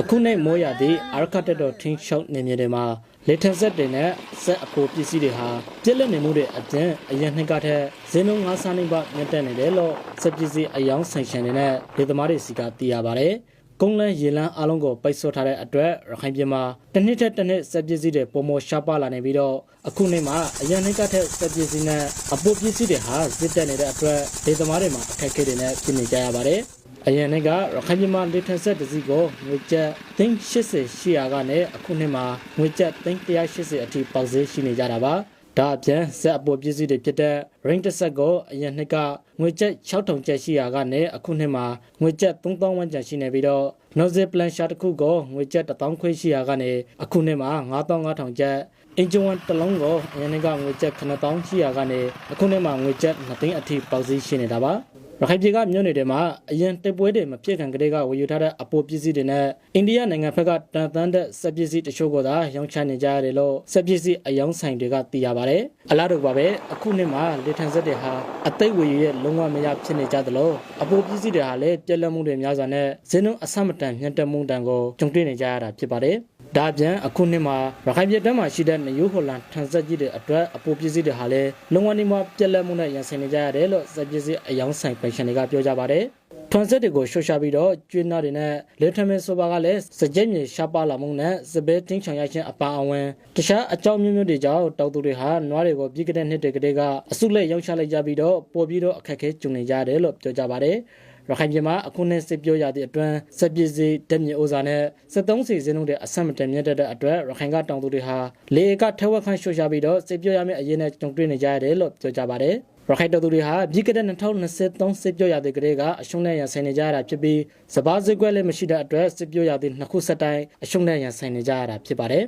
အခုနေ့မိုးရသည့်အာရခတက်တော်ထင်းရှောက်နေမြေတွေမှာလေထန်ဆက်တွေနဲ့ဆက်အဖို့ပစ္စည်းတွေဟာပြက်လက်နေမှုတွေအပြင်အရင်နှစ်ကထက်ဈေးနှုန်းငါးဆန်းနှိပ်ပါမြင့်တက်နေတယ်လို့စက်ပစ္စည်းအယောင်ဆိုင်ရှင်တွေနဲ့ဒေသမားတွေစီကသိရပါတယ်။ကုန်းလန်းရေလန်းအားလုံးကိုပိတ်ဆို့ထားတဲ့အတွက်ရခိုင်ပြည်မှာတစ်နှစ်ထက်တစ်နှစ်စက်ပစ္စည်းတွေပုံမရှားပါလာနေပြီးတော့အခုနေ့မှာအရင်နှစ်ကထက်စက်ပစ္စည်းနဲ့အပိုပစ္စည်းတွေဟာဇစ်တက်နေတဲ့အတွက်ဒေသမားတွေမှာအခက်အခဲတွေနဲ့ပြင်နေကြရပါတယ်။ အရင်ကရခိုင်ပြည်မှာလေထန်ဆက်တစ်စီးကိုငွေကျပ်380ရှိရာကနေအခုနှစ်မှာငွေကျပ်380အထိပေါက်ဈေးရှိနေကြတာပါဒါအပြင်ဇက်အပေါ်ပစ္စည်းတွေဖြစ်တဲ့ ring တစ်ဆက်ကိုအရင်နှစ်ကငွေကျပ်6000ကျပ်ရှိရာကနေအခုနှစ်မှာငွေကျပ်3000ဝန်းကျင်ရှိနေပြီးတော့ nozzle plancher တစ်ခုကိုငွေကျပ်1000ခွဲရှိရာကနေအခုနှစ်မှာ9500ကျပ်အင်ဂျင်ဝန်တစ်လုံးကိုအရင်ကငွေကျပ်9000ရှိရာကနေအခုနှစ်မှာငွေကျပ်2သိန်းအထိပေါက်ဈေးရှိနေတာပါ ရခိုင်ပြည်ကမြို့နယ်တွေမှာအရင်တစ်ပွဲတွေမဖြစ်ခံကလေးကဝယ်ယူထားတဲ့အပိုပစ္စည်းတွေနဲ့အိန္ဒိယနိုင်ငံဘက်ကတန်တန်းတဲ့စက်ပစ္စည်းတချို့ကိုသာရောင်းချနေကြရတယ်လို့စက်ပစ္စည်းအယောင်းဆိုင်တွေကသိရပါတယ်။အလားတူပါပဲအခုနှစ်မှာလေထန်စက်တွေဟာအသိဝယ်ယူရဲ့လုံးဝမရဖြစ်နေကြသလိုအပိုပစ္စည်းတွေဟာလည်းပြက်လက်မှုတွေများစွာနဲ့ဈေးနှုန်းအဆမတန်မြင့်တက်မှုတန်ကိုကြုံတွေ့နေကြရတာဖြစ်ပါတယ်။ ဒါပြန်အခုနှစ်မှာရခိုင်ပြည်တွင်းမှာရှိတဲ့နယူးဟိုလန်ထန်ဆက်ကြီးတွေအတွက်အပိုပစ္စည်းတွေဟာလည်းလုံးဝနေမှာပြက်လက်မှုနဲ့ရန်ဆင်နေကြရတယ်လို့စက်ပစ္စည်းအယောင်းဆိုင်ပိုင်ရှင်တွေကပြောကြပါတယ်။ ထွန်ဆက်တွေကိုရှုတ်ချပြီးတော့ကျွေးနာတွေနဲ့လေထမင်းဆိုပါကလည်းစကြက်မြေရှားပါလာမှုနဲ့စပယ်တင်းချောင်ရခြင်းအပါအဝင်တခြားအကြောင်းမျိုးမျိုးတွေကြောင့်တောက်သူတွေဟာနွားတွေကိုပြီးကတဲ့နှစ်တွေကလေးကအစုလက်ရောက်ချလိုက်ကြပြီးတော့ပို့ပြီးတော့အခက်အခဲကြုံနေကြတယ်လို့ပြောကြပါတယ်။ရခိုင်ပြည်မှာအခုနှစ်စစ်ပြောရတဲ့အတွင်းစက်ပစ္စည်းတက်မြေဩဇာနဲ့73စီစင်းတို့တဲ့အဆက်မတန်မြတ်တဲ့အတွက်ရခိုင်ကတောင်သူတွေဟာလေကထက်ဝက်ခန့်ရှုတ်ချပြီးတော့စစ်ပြောရမယ့်အရေးနဲ့ကြုံတွေ့နေကြရတယ်လို့ပြောကြပါတယ် ရခိုင်တော်သူတွေဟာပြီးခဲ့တဲ့2023စစ်ပြောရတဲ့ကလေးကအရှုံးနဲ့ရန်ဆိုင်နေကြရတာဖြစ်ပြီးစပားစကွက်လည်းမရှိတဲ့အတွက်စစ်ပြောရတဲ့နှစ်ခုဆက်တိုင်းအရှုံးနဲ့ရန်ဆိုင်နေကြရတာဖြစ်ပါတယ်